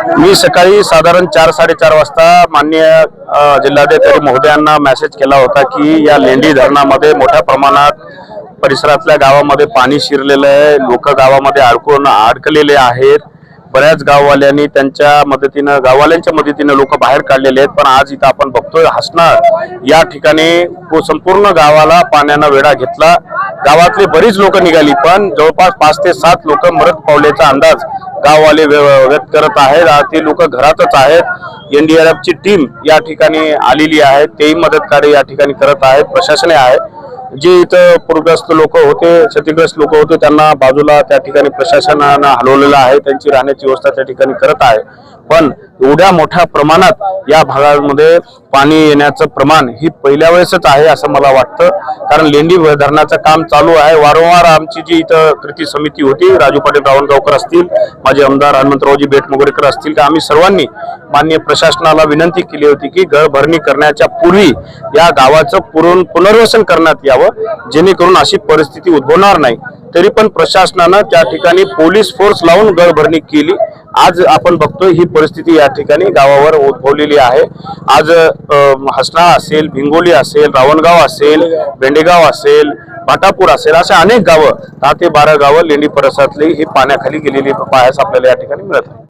मी सकाळी साधारण चार साडेचार वाजता माननीय जिल्हाधिकारी महोदयांना मेसेज केला होता की या लेंडी धरणामध्ये मोठ्या प्रमाणात परिसरातल्या गावामध्ये पाणी शिरलेलं आहे. लोक गावामध्ये अडकून अडकलेले आहेत. बऱ्याच गाववाल्यांनी त्यांच्या मदतीनं गाववाल्यांच्या मदतीनं लोक बाहेर काढलेले आहेत. पण आज इथं आपण बघतोय हसणार. या ठिकाणी संपूर्ण गावाला पाण्यानं वेढा घेतला. गावातली बरीच लोक निघाली पण जवळपास पाच ते सात लोक मरत पावल्याचा अंदाज गाववाले व्य- व्यक्त करत आहेत. ते लोक घरातच आहेत. एनडीआरएफची टीम या ठिकाणी आलेली आहे. तेही मदत कार्य या ठिकाणी करत आहेत. प्रशासने आहे. जे इथं पूरग्रस्त लोक होते क्षतिग्रस्त लोक होते त्यांना बाजूला त्या ठिकाणी प्रशासनानं हलवलेलं आहे. त्यांची राहण्याची व्यवस्था त्या ठिकाणी करत आहे. पण एवढ्या मोठ्या प्रमाणात या भागामध्ये पाणी येण्याचं प्रमाण ही पहिल्या वेळेसच आहे असं मला वाटतं. कारण लेंडी धरणाचं काम चालू आहे. वारंवार आमची जी इथं कृती समिती होती राजू पाटील रावणगावकर असतील माझे आमदार हनुमंतरावजी बेटमोगरेकर असतील तर आम्ही सर्वांनी मान्य प्रशासनाला विनंती केली होती की घरभरणी करण्याच्या पूर्वी या गावाचं पुरून पुनर्वसन करण्यात यावं जेणेकरून अशी परिस्थिती उद्भवणार नाही. तरी पण प्रशासनानं त्या ठिकाणी पोलीस फोर्स लावून गळभरणी केली. आज आपण बघतोय ही परिस्थिती या ठिकाणी गावावर उद्भवलेली आहे. आज हसना असेल भिंगोली असेल रावणगाव असेल भेंडेगाव असेल भाटापूर असेल अशा अनेक गावं दहा ते बारा गावं लेंडी परिसरातली ही पाण्याखाली गेलेली पाहायस आपल्याला या ठिकाणी मिळत आहे